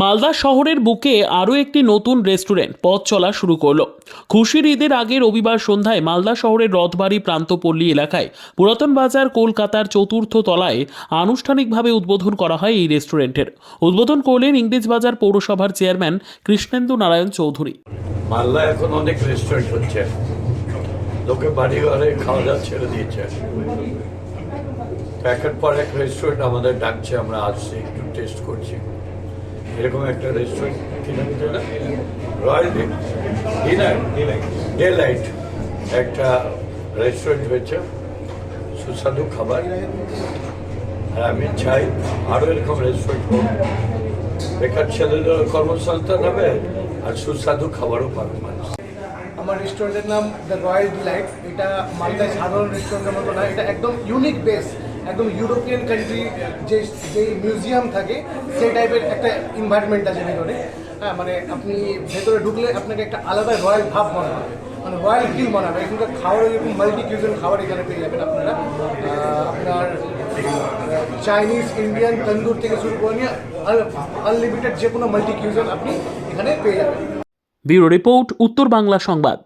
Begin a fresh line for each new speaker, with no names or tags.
মালদা শহরের বুকে আরও একটি নতুন রেস্টুরেন্ট পথ চলা শুরু করল। খুশির ঈদের আগে রবিবার সন্ধ্যায় মালদা শহরের রথবাড়ি প্রান্তপল্লী এলাকায় পুরাতন বাজার কলকাতার চতুর্থ তলায় আনুষ্ঠানিকভাবে উদ্বোধন করা হয় এই রেস্টুরেন্টের। উদ্বোধন করলেন ইংরেজবাজার পৌরসভার চেয়ারম্যান কৃষ্ণেন্দু নারায়ণ চৌধুরী।
মালদা এখন অনেক রেস্টুরেন্ট হচ্ছে। লোকে বাড়ি ঘরে খাওয়া ছেড়ে দিয়েছে। পর এক রেস্টুরেন্ট আমাদের ডাকছে, আমরা আসছি, একটু টেস্ট করছি। এরকম একটা restaurant royal dinner day light একটা রেস্টুরেন্ট হয়েছে, সুস্বাদু খাবার। আর আমি চাই আরও এরকম রেস্টুরেন্ট হোক। বেকার ছেলেদের কর্মসংস্থান হবে আর সুস্বাদু খাবারও পাবে মানুষ।
আমার রেস্টুরেন্টের নাম দ্য রয়্যাল ডিলাইট এটা মালদায় সাধারণ রেস্টুরেন্টের মতো না, এটা একদম ইউনিক বেস একদম ইউরোপিয়ান কান্ট্রি যে যে মিউজিয়াম থাকে, সেই টাইপের একটা এনভায়রনমেন্ট আছে ভেতরে। হ্যাঁ মানে আপনি ভেতরে ঢুকলে আপনাকে একটা আলাদা রয়্যাল ভাব মনে হবে মানে রয়্যাল ফিল মনে হবে এখানকার খাবার এরকম মাল্টি কিউজন খাবার এখানে পেয়ে যাবেন আপনারা। আপনার চাইনিজ ইন্ডিয়ান তন্দুর থেকে শুরু করে নিয়ে আনলিমিটেড যে কোনো মাল্টি কিউজন আপনি এখানে পেয়ে যাবেন।
ব্যুরো রিপোর্ট, উত্তর বাংলা সংবাদ।